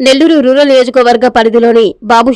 Nellore rural నియోజకవర్గ పరిధిలోని బాబు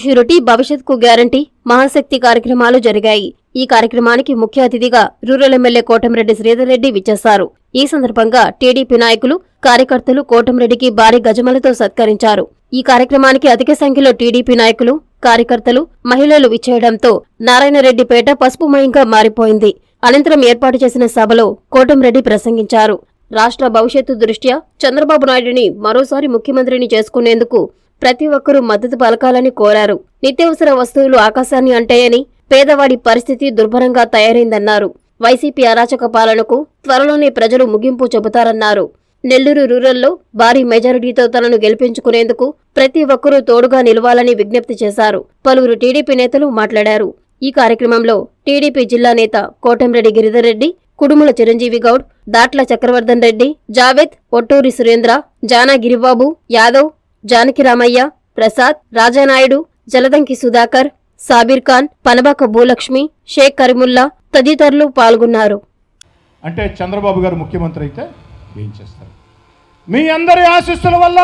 భవిష్యత్కు guarantee మహాశక్తి కార్యక్రమాలు జరిగాయి. ఈ కార్యక్రమానికి ముఖ్య అతిథిగా రూరల్ ఎమ్మెల్యే కోటంరెడ్డి శ్రీధర్రెడ్డి విచ్చేశారు. ఈ సందర్భంగా టీడీపీ నాయకులు కార్యకర్తలు కోటంరెడ్డికి భారీ గజమలతో సత్కరించారు. ఈ కార్యక్రమానికి అధిక సంఖ్యలో టీడీపీ నాయకులు కార్యకర్తలు మహిళలు విచ్చేయడంతో నారాయణరెడ్డిపేట పసుపుమయంగా మారిపోయింది. అనంతరం ఏర్పాటు చేసిన సభలో కోటంరెడ్డి ప్రసంగించారు. రాష్ట్ర భవిష్యత్తు దృష్ట్యా చంద్రబాబు నాయుడిని మరోసారి ముఖ్యమంత్రిని చేసుకునేందుకు ప్రతి ఒక్కరూ మద్దతు పలకాలని కోరారు. నిత్యావసర వస్తువులు ఆకాశాన్ని అంటాయని పేదవాడి పరిస్థితి దుర్భరంగా తయారైందన్నారు. వైసీపీ అరాచక పాలనకు త్వరలోనే ప్రజలు ముగింపు చెబుతారన్నారు. నెల్లూరు రూరల్లో భారీ మెజారిటీతో తనను గెలిపించుకునేందుకు ప్రతి ఒక్కరూ తోడుగా నిలవాలని విజ్ఞప్తి చేశారు. పలువురు టీడీపీ నేతలు మాట్లాడారు. ఈ కార్యక్రమంలో టీడీపీ జిల్లా నేత కోటంరెడ్డి గిరిధర్ రెడ్డి కుడుముల చిరంజీవి గౌడ్ దాట్ల చక్రవర్ధన్ రెడ్డి జావేద్ ఒట్టూరి సురేంద్ర జానా గిరిబాబు యాదవ్ జానకి రామయ్య ప్రసాద్ రాజానాయుడు జలదంకి సుధాకర్ సాబీర్ ఖాన్ పనబాక భూలక్ష్మి షేక్ కరీముల్లా తదితరులు పాల్గొన్నారు. అంటే చంద్రబాబు గారు ముఖ్యమంత్రి అయితే ఏం చేస్తారు? మీ అందరి ఆశీస్సుల వల్ల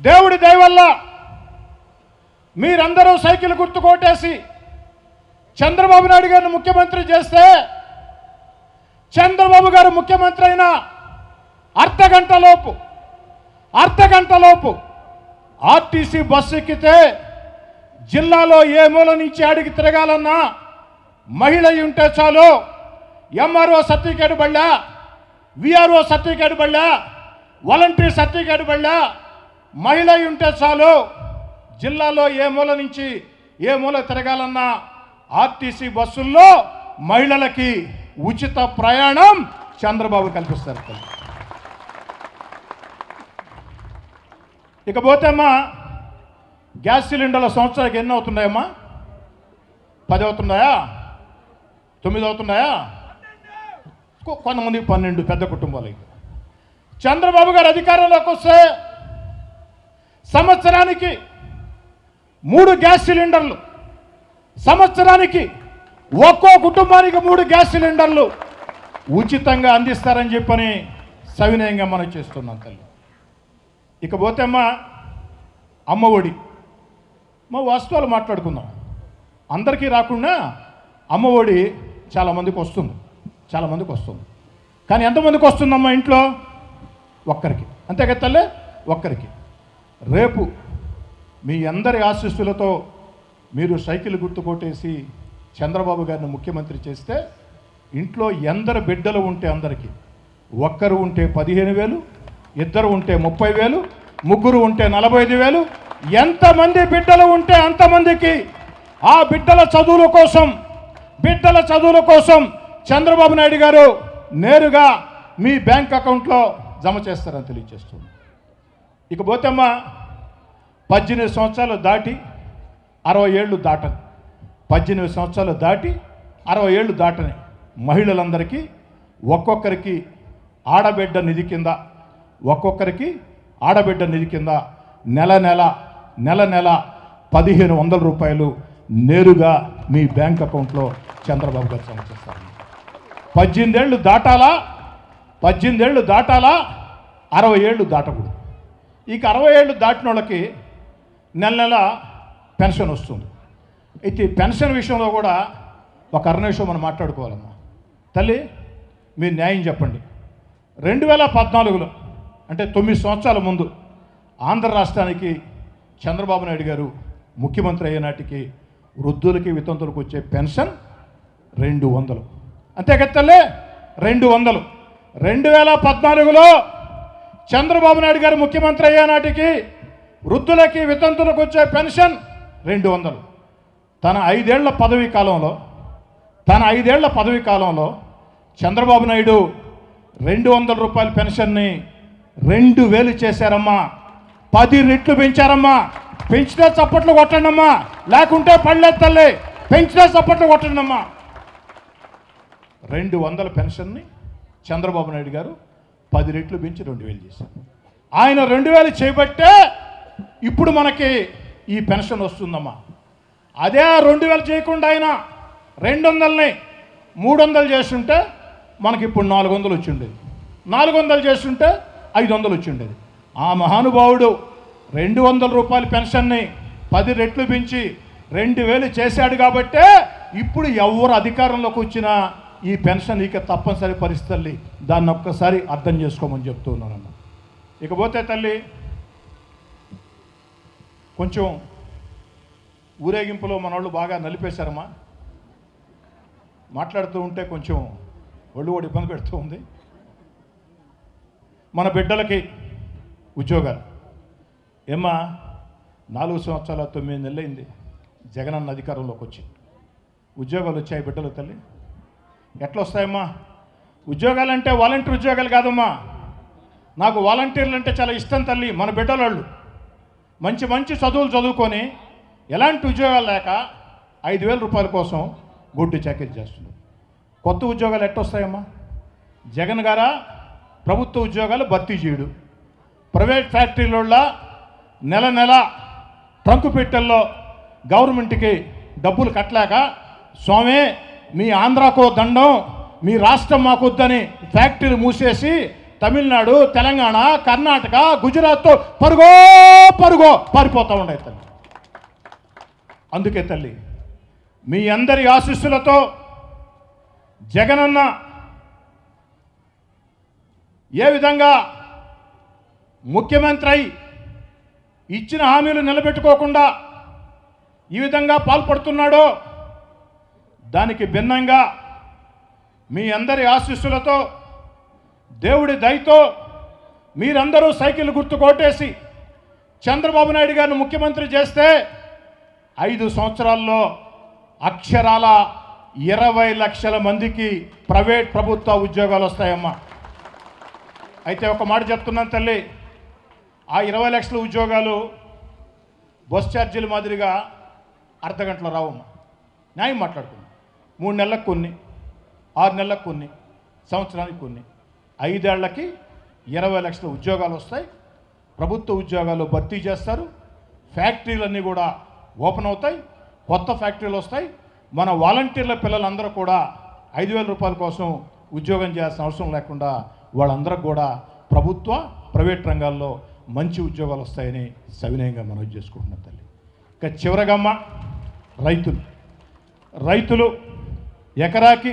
దేవుడి దయ వల్ల మీరందరూ సైకిల్ గుర్తు కొట్టేసి చంద్రబాబు నాయుడు గారిని ముఖ్యమంత్రి చేస్తే చంద్రబాబు గారు ముఖ్యమంత్రి అయిన అర్ధగంటలోపు అర్ధగంటలోపు ఆర్టీసీ బస్సు ఎక్కితే జిల్లాలో ఏ మూల నుంచి అడిగి తిరగాలన్నా మహిళ ఉంటే చాలు. ఎంఆర్ఓ సర్టిఫికేట్ బళ్ళా విఆర్ఓ సర్టిఫికేట్ బళ్ళా వాలంటీర్ సర్టిఫికేట్ బళ్ళా మహిళ ఉంటే చాలు. జిల్లాలో ఏ మూల నుంచి ఏ మూల తిరగాలన్నా ఆర్టీసీ బస్సుల్లో మహిళలకి ఉచిత ప్రయాణం చంద్రబాబు కల్పిస్తారు. ఇకపోతే అమ్మా గ్యాస్ సిలిండర్ల సంవత్సరానికి ఎన్ని అవుతున్నాయమ్మా? పది అవుతున్నాయా? తొమ్మిది అవుతున్నాయా? కొంతమంది పన్నెండు పెద్ద కుటుంబాలకి చంద్రబాబు గారు అధికారంలోకి వస్తే సంవత్సరానికి మూడు గ్యాస్ సిలిండర్లు సంవత్సరానికి ఒక్కో కుటుంబానికి మూడు గ్యాస్ సిలిండర్లు ఉచితంగా అందిస్తారని చెప్పని సవినయంగా మనం చేస్తున్నాం తల్లి. ఇకపోతే అమ్మ ఒడి. మా వాస్తవాలు మాట్లాడుకుందాం. అందరికీ రాకుండా అమ్మ ఒడి చాలామందికి వస్తుంది. చాలామందికి వస్తుంది. కానీ ఎంతమందికి వస్తుందమ్మా ఇంట్లో? ఒక్కరికి. అంతే కదా తల్లి? ఒక్కరికి. రేపు మీ అందరి ఆశీస్సులతో మీరు సైకిల్ గుర్తు కొట్టేసి చంద్రబాబు గారిని ముఖ్యమంత్రి చేస్తే ఇంట్లో ఎందరు బిడ్డలు ఉంటే అందరికీ. ఒక్కరు ఉంటే పదిహేను వేలు ఇద్దరు ఉంటే ముప్పై వేలు ముగ్గురు ఉంటే నలభై ఐదు వేలు ఎంతమంది బిడ్డలు ఉంటే అంతమందికి. ఆ బిడ్డల చదువుల కోసం బిడ్డల చదువుల కోసం చంద్రబాబు నాయుడు గారు నేరుగా మీ బ్యాంక్ అకౌంట్లో జమ చేస్తారని తెలియజేస్తుంది ఇక పోతేమ్మా పద్దెనిమిది సంవత్సరాలు దాటి అరవై ఏళ్ళు దాటని. పద్దెనిమిది సంవత్సరాలు దాటి అరవై ఏళ్ళు దాటని మహిళలందరికీ ఒక్కొక్కరికి ఆడబిడ్డ నిధి కింద ఒక్కొక్కరికి ఆడబిడ్డ నిధి కింద నెల నెల నెల నెల పదిహేను వందల రూపాయలు నేరుగా మీ బ్యాంక్ అకౌంట్లో చంద్రబాబు గారు జమ చేస్తారు. పద్దెనిమిదేళ్ళు దాటాలా? పద్దెనిమిదేళ్ళు దాటాలా? అరవై ఏళ్ళు దాటకూడదు. ఇక అరవై ఏళ్ళు దాటిన వాళ్ళకి నెల నెల పెన్షన్ వస్తుంది. అయితే పెన్షన్ విషయంలో కూడా ఒక అర మనం మాట్లాడుకోవాలమ్మా. తల్లి మీరు న్యాయం చెప్పండి. రెండు వేల పద్నాలుగులో అంటే తొమ్మిది సంవత్సరాల ముందు ఆంధ్ర రాష్ట్రానికి చంద్రబాబు నాయుడు గారు ముఖ్యమంత్రి అయ్యే నాటికి వృద్ధులకి వితంతులకు వచ్చే పెన్షన్ రెండు వందలు. అంతే కదా తల్లి? రెండు వందలు. రెండు వేల పద్నాలుగులో చంద్రబాబు నాయుడు గారు ముఖ్యమంత్రి అయ్యే నాటికి వృద్ధులకి వితంతులకు వచ్చే పెన్షన్ రెండు వందలు. తన ఐదేళ్ళ పదవీ కాలంలో తన ఐదేళ్ళ పదవీ కాలంలో చంద్రబాబు నాయుడు రెండు వందల రూపాయల పెన్షన్ని రెండు వేలు చేశారమ్మా. పది రెట్లు పెంచారమ్మా. పెంచితే చప్పట్లు కొట్టండమ్మా. లేకుంటే పడలేదు తల్లి. పెంచితే చప్పట్లు కొట్టండమ్మా. రెండు వందల పెన్షన్ని చంద్రబాబు నాయుడు గారు పది రెట్లు పెంచి రెండు వేలు చేశారు. ఆయన రెండు వేలు చేపట్టే ఇప్పుడు మనకి ఈ పెన్షన్ వస్తుందమ్మా. అదే ఆ రెండు వేలు చేయకుండా ఆయన రెండు వందలని మూడు వందలు చేస్తుంటే మనకి ఇప్పుడు నాలుగు వందలు వచ్చిండేది. నాలుగు వందలు చేస్తుంటే ఐదు వందలు వచ్చిండేది. ఆ మహానుభావుడు రెండు వందల రూపాయల పెన్షన్ని పది రెట్లు పెంచి రెండు వేలు చేశాడు కాబట్టే ఇప్పుడు ఎవరు అధికారంలోకి వచ్చినా ఈ పెన్షన్ ఇక తప్పనిసరి పరిస్థితుల్ని దాన్ని ఒక్కసారి అర్థం చేసుకోమని చెప్తూ ఉన్నానమ్మా ఇకపోతే తల్లి కొంచెం ఊరేగింపులో మనోళ్ళు బాగా నలిపేశారమ్మా. మాట్లాడుతూ ఉంటే కొంచెం ఒళ్ళు కూడా ఇబ్బంది పెడుతూ ఉంది. మన బిడ్డలకి ఉద్యోగాలు. ఏమ్మా నాలుగు సంవత్సరాల తొమ్మిది నెలలైంది. జగనన్న అధికారంలోకి వచ్చి ఉద్యోగాలు వచ్చాయి బిడ్డలు తల్లి. ఎట్లా వస్తాయమ్మా ఉద్యోగాలు అంటే వాలంటీర్ ఉద్యోగాలు కాదమ్మా. నాకు వాలంటీర్లు అంటే చాలా ఇష్టం తల్లి. మన బిడ్డలాళ్ళు. మంచి మంచి చదువులు చదువుకొని ఎలాంటి ఉద్యోగాలు లేక ఐదు వేల రూపాయల కోసం గుడ్డు చాకరీ చేస్తున్నారు కొత్త ఉద్యోగాలు ఎట్టొస్తాయమ్మా? జగన్ గారా? ప్రభుత్వ ఉద్యోగాలు భర్తీ చేయడు. ప్రైవేట్ ఫ్యాక్టరీలలో నెల నెల ట్రంకు పెట్టెల్లో గవర్నమెంట్కి డబ్బులు కట్టలేక స్వామి మీ ఆంధ్రాకో దండం మీ రాష్ట్రం మాకొద్దని ఫ్యాక్టరీలు మూసేసి తమిళనాడు తెలంగాణ కర్ణాటక గుజరాత్తో పరుగో పరుగో పారిపోతూ ఉండే తల్లి. అందుకే తల్లి మీ అందరి ఆశీస్సులతో జగనన్న ఏ విధంగా ముఖ్యమంత్రి అయి ఇచ్చిన హామీలు నిలబెట్టుకోకుండా ఈ విధంగా పాల్పడుతున్నాడో దానికి భిన్నంగా మీ అందరి ఆశీస్సులతో దేవుడి దయతో మీరందరూ సైకిల్ గుర్తు కొట్టేసి చంద్రబాబు నాయుడు గారిని ముఖ్యమంత్రి చేస్తే ఐదు సంవత్సరాల్లో అక్షరాల ఇరవై లక్షల మందికి ప్రైవేట్ ప్రభుత్వ ఉద్యోగాలు వస్తాయమ్మా. అయితే ఒక మాట చెప్తున్నాను తల్లి ఆ ఇరవై లక్షల ఉద్యోగాలు బస్ ఛార్జీల మాదిరిగా అర్ధ గంటలో రావమ్మా. న్యాయం మాట్లాడుకుందాం. మూడు నెలలకు కొన్ని ఆరు నెలలకు కొన్ని సంవత్సరానికి కొన్ని. ఐదేళ్ళకి ఇరవై లక్షల ఉద్యోగాలు వస్తాయి. ప్రభుత్వ ఉద్యోగాలు భర్తీ చేస్తారు. ఫ్యాక్టరీలన్నీ కూడా ఓపెన్ అవుతాయి. కొత్త ఫ్యాక్టరీలు వస్తాయి. మన వాలంటీర్ల పిల్లలందరూ కూడా ఐదు వేల రూపాయల కోసం ఉద్యోగం చేయాల్సిన అవసరం లేకుండా వాళ్ళందరూ కూడా ప్రభుత్వ ప్రైవేట్ రంగాల్లో మంచి ఉద్యోగాలు వస్తాయని సవినయంగా మనవి చేసుకుంటున్నాం తల్లి. ఇక చివరగమ్మ రైతులు. రైతులు ఎకరాకి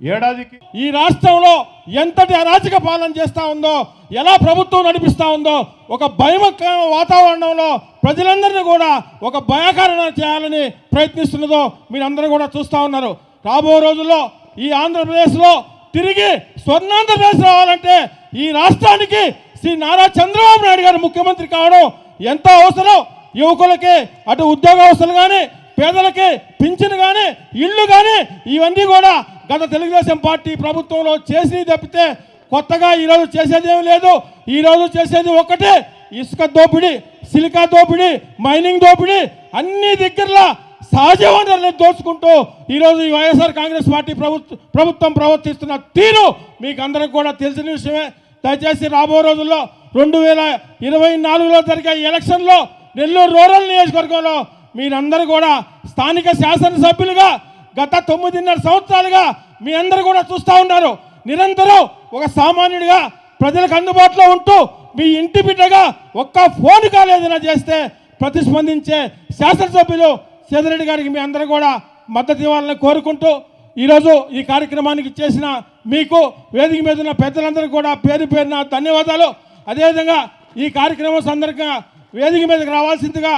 ఏడాదికి ఈ రాష్ట్రంలో ఎంతటి అరాచక పాలన చేస్తూ ఉందో ఎలా ప్రభుత్వం నడిపిస్తూ ఉందో ఒక భయమక వాతావరణంలో ప్రజలందరినీ కూడా ఒక భయాకరణ చేయాలని ప్రయత్నిస్తున్నదో మీరందరూ కూడా చూస్తూ ఉన్నారు. రాబో రోజుల్లో ఈ ఆంధ్రప్రదేశ్లో తిరిగి స్వర్ణాంధ్రప్రదేశ్ రావాలంటే ఈ రాష్ట్రానికి శ్రీ నారా చంద్రబాబు నాయుడు గారు ముఖ్యమంత్రి కావడం ఎంతో అవసరం. యువకులకి అటు ఉద్యోగ అవసరం కానీ పేదలకి పింఛను కానీ ఇళ్ళు కానీ ఇవన్నీ కూడా గత తెలుగుదేశం పార్టీ ప్రభుత్వంలో చేసి తప్పితే కొత్తగా ఈరోజు చేసేది ఏమీ లేదు. ఈరోజు చేసేది ఒక్కటే ఇసుక దోపిడీ సిలికా దోపిడీ మైనింగ్ దోపిడీ అన్ని దగ్గరలో సహజ వనరులను దోచుకుంటూ ఈరోజు ఈ వైఎస్ఆర్ కాంగ్రెస్ పార్టీ ప్రభుత్వ ప్రభుత్వం ప్రవర్తిస్తున్న తీరు మీకు అందరికి కూడా తెలిసిన విషయమే. దయచేసి రాబో రోజుల్లో రెండు వేల ఇరవై నాలుగులో జరిగే ఎలక్షన్లో నెల్లూరు రూరల్ నియోజకవర్గంలో మీరందరూ కూడా స్థానిక శాసనసభ్యులుగా గత తొమ్మిదిన్నర సంవత్సరాలుగా మీ అందరూ కూడా చూస్తూ ఉన్నారు. నిరంతరం ఒక సామాన్యుడిగా ప్రజలకు అందుబాటులో ఉంటూ మీ ఇంటి బిడ్డగా ఒక్క ఫోన్ కాల్ ఏదైనా చేస్తే ప్రతిస్పందించే శాసనసభ్యులు సేదరెడ్డి గారికి మీ అందరూ కూడా మద్దతు ఇవ్వాలని కోరుకుంటూ ఈరోజు ఈ కార్యక్రమానికి చేసిన మీకు వేదిక మీద ఉన్న పెద్దలందరూ కూడా పేరు పేరున ధన్యవాదాలు. అదేవిధంగా ఈ కార్యక్రమం సందర్భంగా వేదిక మీదకి రావాల్సిందిగా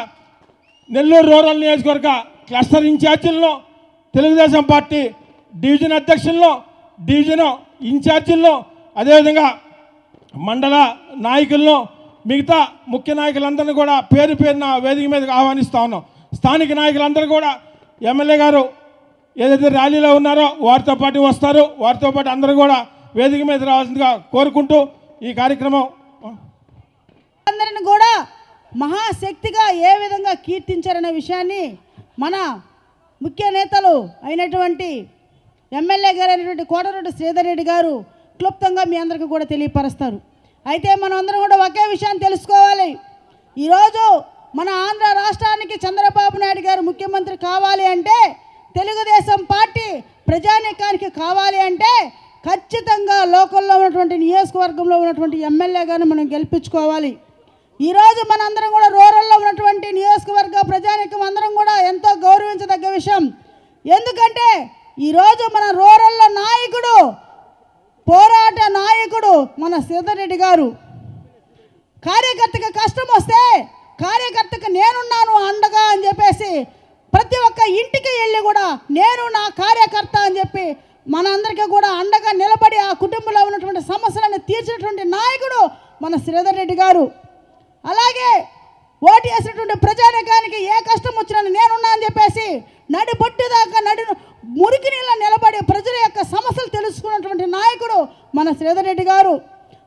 నెల్లూరు రూరల్ నియోజకవర్గ క్లస్టర్ ఇన్ఛార్జీలను తెలుగుదేశం పార్టీ డివిజన్ అధ్యక్షుల్లో డివిజన్ ఇన్ఛార్జీల్లో అదేవిధంగా మండల నాయకులను మిగతా ముఖ్య నాయకులందరినీ కూడా పేరు పేరున వేదిక మీదకి ఆహ్వానిస్తూ ఉన్నాం. స్థానిక నాయకులందరూ కూడా ఎమ్మెల్యే గారు ఏదైతే ర్యాలీలో ఉన్నారో వారితో పాటు వస్తారు. వారితో పాటు అందరూ కూడా వేదిక మీద రావాల్సిందిగా కోరుకుంటూ ఈ కార్యక్రమం మహాశక్తిగా ఏ విధంగా కీర్తించారనే విషయాన్ని మన ముఖ్య నేతలు అయినటువంటి ఎమ్మెల్యే గారు అయినటువంటి కోటరెడ్డి శ్రీధర్ రెడ్డి గారు క్లుప్తంగా మీ అందరికీ కూడా తెలియపరుస్తారు. అయితే మనం అందరం కూడా ఒకే విషయాన్ని తెలుసుకోవాలి. ఈరోజు మన ఆంధ్ర రాష్ట్రానికి చంద్రబాబు నాయుడు గారు ముఖ్యమంత్రి కావాలి అంటే తెలుగుదేశం పార్టీ ప్రజానీకానికి కావాలి అంటే ఖచ్చితంగా లోకల్లో ఉన్నటువంటి నియోజకవర్గంలో ఉన్నటువంటి ఎమ్మెల్యేగాను మనం గెలిపించుకోవాలి. ఈరోజు మనందరం కూడా రూరల్లో ఉన్నటువంటి నియోజకవర్గ ప్రజానికం అందరం కూడా ఎంతో గౌరవించదగ్గ విషయం. ఎందుకంటే ఈరోజు మన రూరల్లో నాయకుడు పోరాట నాయకుడు మన సీతారెడ్డి గారు. కార్యకర్తకి కష్టం వస్తే కార్యకర్తకు నేనున్నాను అండగా అని చెప్పేసి ప్రతి ఒక్క ఇంటికి వెళ్ళి కూడా నేను నా కార్యకర్త అని చెప్పి మనందరికీ కూడా అండగా నిలబడి ఆ కుటుంబంలో ఉన్నటువంటి సమస్యలను తీర్చినటువంటి నాయకుడు మన శ్రీధర్ రెడ్డి గారు. అలాగే ఓటు వేసినటువంటి ప్రజానికానికి ఏ కష్టం వచ్చినా నేనున్నా అని చెప్పేసి నడి బొట్టు దాకా నడి మురికి నీళ్ళ నిలబడి ప్రజల యొక్క సమస్యలు తెలుసుకున్నటువంటి నాయకుడు మన శ్రీధర్ రెడ్డి గారు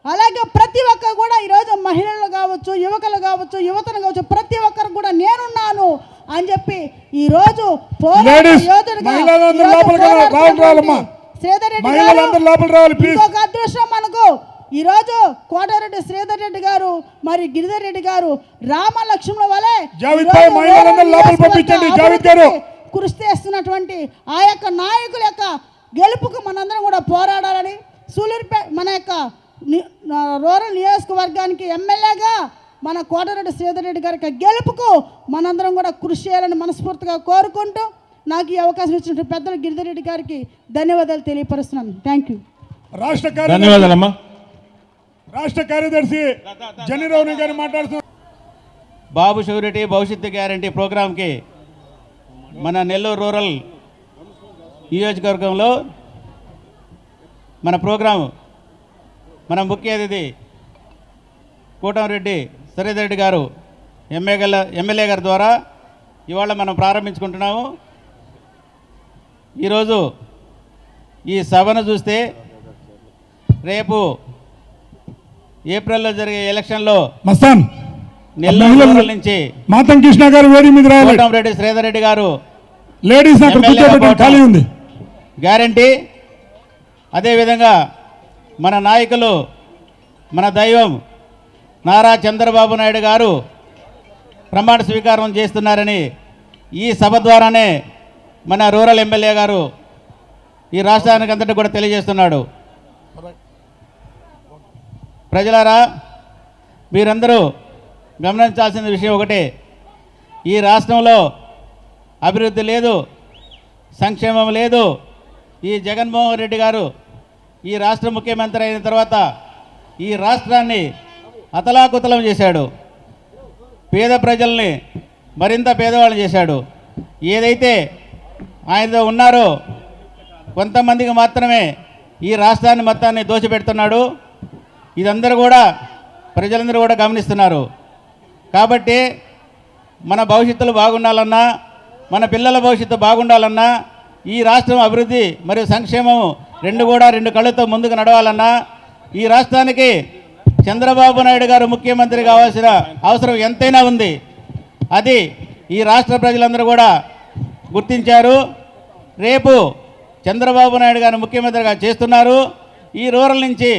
అలాగే ప్రతి ఒక్క కూడా ఈరోజు మహిళలు కావచ్చు యువకులు కావచ్చు యువతలు కావచ్చు ప్రతి ఒక్కరు కూడా నేనున్నాను అని చెప్పి ఈరోజు. శ్రీధర్ రెడ్డి గారు. ఇంకొక అదృష్టం మనకు ఈరోజు కోటారెడ్డి శ్రీధర్ రెడ్డి గారు మరి గిరిధర్ రెడ్డి గారు రామ లక్ష్మణుల వలె కృషి చేస్తున్నటువంటి ఆ యొక్క నాయకుల యొక్క గెలుపుకు మనందరం కూడా పోరాడాలని సూలూరుపే మన యొక్క రూరల్ నియోజకవర్గానికి ఎమ్మెల్యేగా మన కోటారెడ్డి శ్రీధర్ రెడ్డి గారి యొక్క గెలుపుకు మనందరం కూడా కృషి చేయాలని మనస్ఫూర్తిగా కోరుకుంటూ నాకు ఈ అవకాశం ఇచ్చినటువంటి పెద్దలు గిరిధర్ రెడ్డి గారికి ధన్యవాదాలు తెలియపరుస్తున్నాను. థ్యాంక్ యూ రాష్ట్ర ధన్యవాదాలమ్మా. రాష్ట్ర కార్యదర్శి జనిరావు గారు మాట్లాడుతున్నారు. బాబు షూరిటీ భవిష్యత్తు గ్యారంటీ ప్రోగ్రాంకి మన నెల్లూరు రూరల్ నియోజకవర్గంలో మన ప్రోగ్రాం మన ముఖ్య అతిథి కూటమిరెడ్డి సరేదరెడ్డి గారు ఎమ్మెల్యే ఎమ్మెల్యే గారి ద్వారా ఇవాళ మనం ప్రారంభించుకుంటున్నాము. ఈరోజు ఈ సభను చూస్తే రేపు ఏప్రిల్లో జరిగే ఎలక్షన్లో మస్తాన్ నెల్లూరు నుంచి మాతం కృష్ణ గారు వేడి మీద కోటంరెడ్డి శ్రీధర్ రెడ్డి గారు లేడీస్. ఖాళీ ఉంది. గ్యారంటీ. అదేవిధంగా మన నాయకులు మన దైవం నారా చంద్రబాబు నాయుడు గారు ప్రమాణ స్వీకారం చేస్తున్నారని ఈ సభ ద్వారానే మన రూరల్ ఎమ్మెల్యే గారు ఈ రాష్ట్రానికి అంతటి కూడా తెలియజేస్తున్నాడు. ప్రజలారా మీరందరూ గమనించాల్సిన విషయం ఒకటే. ఈ రాష్ట్రంలో అభివృద్ధి లేదు సంక్షేమం లేదు. ఈ జగన్మోహన్ రెడ్డి గారు ఈ రాష్ట్ర ముఖ్యమంత్రి అయిన తర్వాత ఈ రాష్ట్రాన్ని అతలాకుతలం చేశాడు. పేద ప్రజల్ని మరింత పేదవాళ్ళు చేశాడు. ఏదైతే ఆయనతో ఉన్నారో కొంతమందికి మాత్రమే ఈ రాష్ట్రాన్ని మొత్తాన్ని దోచిపెడుతున్నాడు. ఇదందరూ కూడా ప్రజలందరూ కూడా గమనిస్తున్నారు. కాబట్టి మన భవిష్యత్తులు బాగుండాలన్నా మన పిల్లల భవిష్యత్తు బాగుండాలన్నా ఈ రాష్ట్రం అభివృద్ధి మరియు సంక్షేమం రెండు కూడా రెండు కళ్ళతో ముందుకు నడవాలన్నా ఈ రాష్ట్రానికి చంద్రబాబు నాయుడు గారు ముఖ్యమంత్రి కావాల్సిన అవసరం ఎంతైనా ఉంది. అది ఈ రాష్ట్ర ప్రజలందరూ కూడా గుర్తించారు. రేపు చంద్రబాబు నాయుడు గారు ముఖ్యమంత్రిగా చేస్తున్నారు. ఈ రూరల్ నుంచి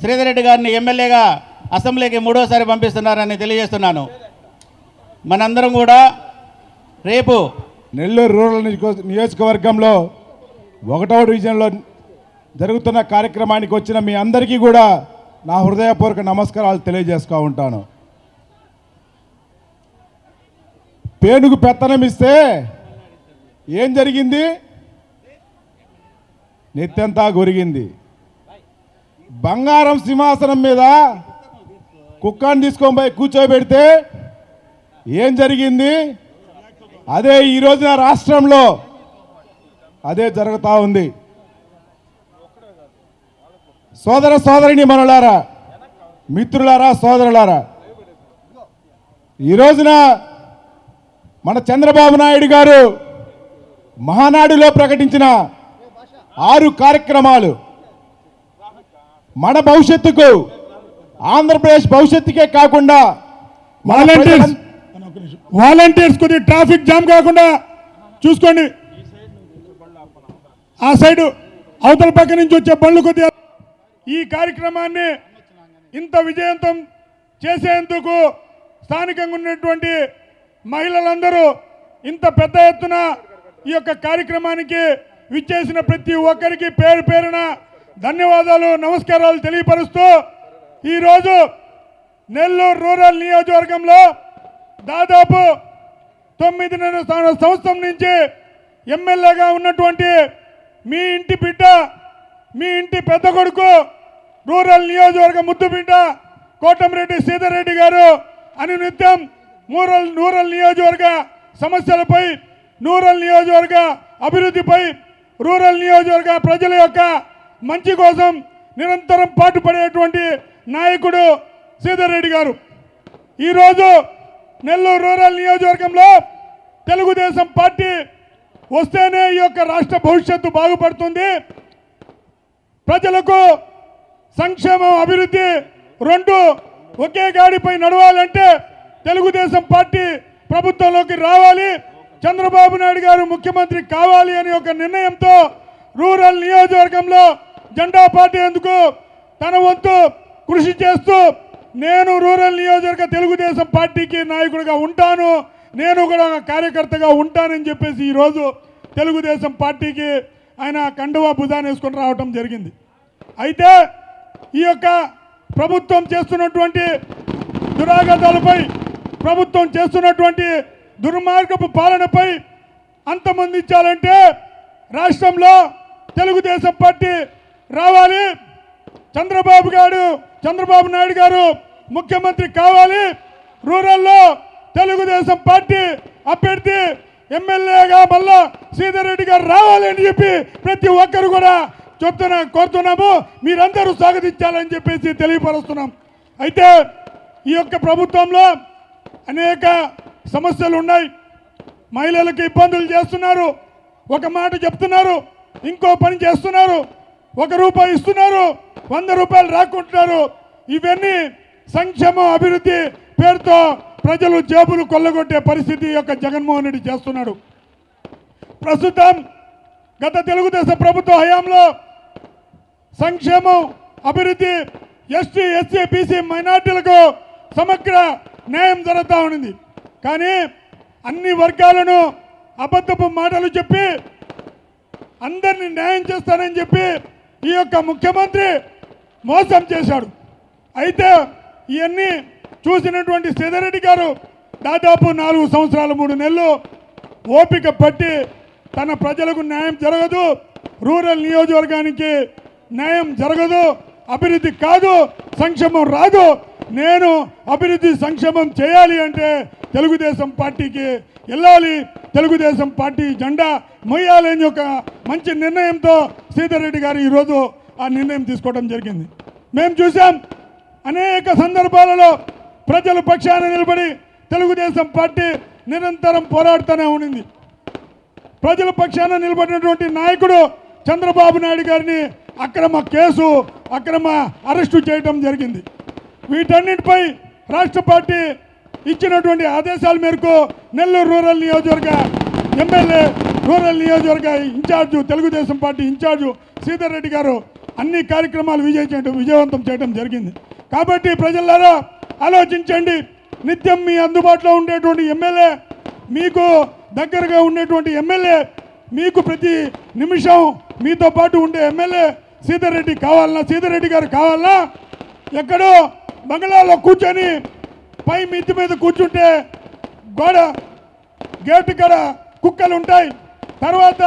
శ్రీధర్ రెడ్డి గారిని ఎమ్మెల్యేగా అసెంబ్లీకి మూడోసారి పంపిస్తున్నారని తెలియజేస్తున్నాను. మనందరం కూడా రేపు నెల్లూరు రూరల్ నియోజకవర్గంలో ఒకటవ డివిజన్లో జరుగుతున్న కార్యక్రమానికి వచ్చిన మీ అందరికీ కూడా నా హృదయపూర్వక నమస్కారాలు తెలియజేస్తూ ఉంటాను. పేనుగు పెత్తనం ఇస్తే ఏం జరిగింది? నిత్యంతా గొరిగింది. బంగారం సింహాసనం మీద కుక్కని తీసుకొని పోయి కూర్చోబెడితే ఏం జరిగింది? అదే ఈ రోజున రాష్ట్రంలో అదే జరుగుతూ ఉంది. సోదర సోదరిని మనులారా మిత్రులారా సోదరులారా ఈ రోజున మన చంద్రబాబు నాయుడు గారు మహానాడులో ప్రకటించిన ఆరు కార్యక్రమాలు మన భవిష్యత్తుకు ఆంధ్రప్రదేశ్ భవిష్యత్తుకే కాకుండా వాలంటీర్స్ వాలంటీర్స్ కొద్దిగా ట్రాఫిక్ జామ్ కాకుండా చూసుకోండి. ఆ సైడు అవతల పక్క నుంచి వచ్చే బండ్లు కొద్దిగా ఈ కార్యక్రమాన్ని ఇంత విజయవంతం చేసేందుకు స్థానికంగా ఉన్నటువంటి మహిళలందరూ ఇంత పెద్ద ఎత్తున ఈ యొక్క కార్యక్రమానికి విచ్చేసిన ప్రతి ఒక్కరికి పేరు పేరున ధన్యవాదాలు నమస్కారాలు తెలియపరుస్తూ ఈరోజు నెల్లూరు రూరల్ నియోజకవర్గంలో దాదాపు తొమ్మిది సంవత్సరం నుంచి ఎమ్మెల్యేగా ఉన్నటువంటి మీ ఇంటి బిడ్డ మీ ఇంటి పెద్ద కొడుకు రూరల్ నియోజకవర్గ ముద్దు బిడ్డ కోటమిరెడ్డి సీతారెడ్డి గారు అని నిత్యం రూరల్ రూరల్ నియోజకవర్గ సమస్యలపై రూరల్ నియోజకవర్గ అభివృద్ధిపై రూరల్ నియోజకవర్గ ప్రజల యొక్క మంచి కోసం నిరంతరం పాటుపడేటువంటి నాయకుడు సీతారెడ్డి గారు. ఈరోజు నెల్లూరు రూరల్ నియోజకవర్గంలో తెలుగుదేశం పార్టీ వస్తేనే ఈ యొక్క రాష్ట్ర భవిష్యత్తు బాగుపడుతుంది. ప్రజలకు సంక్షేమం అభివృద్ధి రెండు ఒకే గాడిపై నడవాలంటే తెలుగుదేశం పార్టీ ప్రభుత్వంలోకి రావాలి. చంద్రబాబు నాయుడు గారు ముఖ్యమంత్రి కావాలి అనే ఒక నిర్ణయంతో రూరల్ నియోజకవర్గంలో జెండా పార్టీ ఎందుకు తన వంతు కృషి చేస్తూ నేను రూరల్ నియోజకవర్గ తెలుగుదేశం పార్టీకి నాయకుడిగా ఉంటాను నేను కూడా ఒక కార్యకర్తగా ఉంటానని చెప్పేసి ఈరోజు తెలుగుదేశం పార్టీకి ఆయన కండువా భుజాన్ని వేసుకొని రావటం జరిగింది. అయితే ఈ యొక్క ప్రభుత్వం చేస్తున్నటువంటి దురాగతాలపై ప్రభుత్వం చేస్తున్నటువంటి దుర్మార్గపు పాలనపై అంతమొందించాలంటే రాష్ట్రంలో తెలుగుదేశం పార్టీ రావాలి. చంద్రబాబు గారు చంద్రబాబు నాయుడు గారు ముఖ్యమంత్రి కావాలి. రూరల్లో తెలుగుదేశం పార్టీ అభ్యర్థి ఎమ్మెల్యేగా మళ్ళా సీతారెడ్డి గారు రావాలి అని చెప్పి ప్రతి ఒక్కరు కూడా చెప్తున్నా కోరుతున్నాము. మీరందరూ స్వాగతించాలని చెప్పేసి తెలియపరుస్తున్నాం. అయితే ఈ యొక్క ప్రభుత్వంలో అనేక సమస్యలు ఉన్నాయి. మహిళలకు ఇబ్బందులు చేస్తున్నారు. ఒక మాట చెప్తున్నారు. ఇంకో పని చేస్తున్నారు. ఒక రూపాయి ఇస్తున్నారు వంద రూపాయలు రాకుంటున్నారు. ఇవన్నీ సంక్షేమం అభివృద్ధి పేరుతో ప్రజలు జేబులు కొల్లగొట్టే పరిస్థితి యొక్క జగన్మోహన్ రెడ్డి చేస్తున్నాడు. ప్రస్తుతం గత తెలుగుదేశం ప్రభుత్వ హయాంలో సంక్షేమం అభివృద్ధి ఎస్టీ ఎస్సీ బీసీ మైనార్టీలకు సమగ్ర న్యాయం జరుగుతూ ఉంది కానీ అన్ని వర్గాలను అబద్ధపు మాటలు చెప్పి అందరినీ న్యాయం చేస్తానని చెప్పి ఈ యొక్క ముఖ్యమంత్రి మోసం చేశాడు. అయితే ఇవన్నీ చూసినటువంటి శ్రీధరెడ్డి గారు దాదాపు నాలుగు సంవత్సరాలు మూడు నెలలు ఓపిక పట్టి తన ప్రజలకు న్యాయం జరగదు రూరల్ నియోజకవర్గానికి న్యాయం జరగదు అభివృద్ధి కాదు సంక్షేమం రాదు. నేను అభివృద్ధి సంక్షేమం చేయాలి అంటే తెలుగుదేశం పార్టీకి వెళ్ళాలి. తెలుగుదేశం పార్టీ జెండా మొయ్యాలని అని ఒక మంచి నిర్ణయంతో సీతారెడ్డి గారు ఈరోజు ఆ నిర్ణయం తీసుకోవడం జరిగింది. మేము చూసాం అనేక సందర్భాలలో ప్రజల పక్షాన నిలబడి తెలుగుదేశం పార్టీ నిరంతరం పోరాడుతూనే ఉన్నింది. ప్రజల పక్షాన నిలబడినటువంటి నాయకుడు చంద్రబాబు నాయుడు గారిని అక్రమ కేసు అక్రమ అరెస్టు చేయడం జరిగింది. వీటన్నిటిపై రాష్ట్ర పార్టీ ఇచ్చినటువంటి ఆదేశాల మేరకు నెల్లూరు రూరల్ నియోజకవర్గ ఎమ్మెల్యే రూరల్ నియోజకవర్గ incharge Telugudesam party incharge Sridhar Reddy గారు అన్ని కార్యక్రమాలు విజయ చేయడం విజయవంతం చేయడం జరిగింది. కాబట్టి ప్రజలారా ఆలోచించండి. నిత్యం మీ అందుబాటులో ఉండేటువంటి ఎమ్మెల్యే మీకు దగ్గరగా ఉండేటువంటి ఎమ్మెల్యే మీకు ప్రతి నిమిషం మీతో పాటు ఉండే ఎమ్మెల్యే సీతారెడ్డి కావాలన్నా సీతారెడ్డి గారు కావాలన్నా ఎక్కడో బంగ్లాలో కూర్చొని పై మిద్ది మీద కూర్చుంటే గోడ గేటు కాడ కుక్కలు ఉంటాయి తర్వాత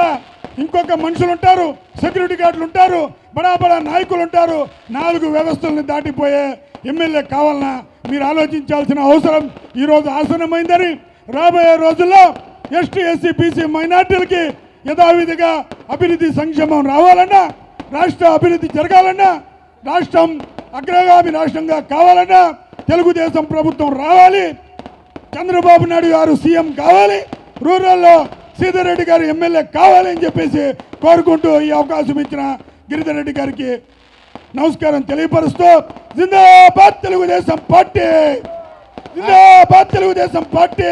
ఇంకొక మనుషులు ఉంటారు సెక్యూరిటీ గార్డులు ఉంటారు బడా బడా నాయకులు ఉంటారు నాలుగు వ్యవస్థలను దాటిపోయే ఎమ్మెల్యే కావాలన్నా మీరు ఆలోచించాల్సిన అవసరం ఈరోజు ఆసనమైందని రాబోయే రోజుల్లో ఎస్టీ ఎస్సీ బీసీ మైనార్టీలకి యథావిధిగా అభివృద్ధి సంక్షేమం రావాలన్నా రాష్ట్ర అభివృద్ధి జరగాలన్నా రాష్ట్రం అగ్రగామి రాష్ట్రంగా కావాలన్నా తెలుగుదేశం ప్రభుత్వం రావాలి. చంద్రబాబు నాయుడు గారు సీఎం కావాలి. రూరల్లో సీతారెడ్డి గారు ఎమ్మెల్యే కావాలి అని చెప్పేసి కోరుకుంటూ ఈ అవకాశం ఇచ్చిన గిరిధర్ రెడ్డి గారికి నమస్కారం తెలియపరుస్తూ జిందాబాద్ తెలుగుదేశం పార్టీ! జిందాబాద్ తెలుగుదేశం పార్టీ!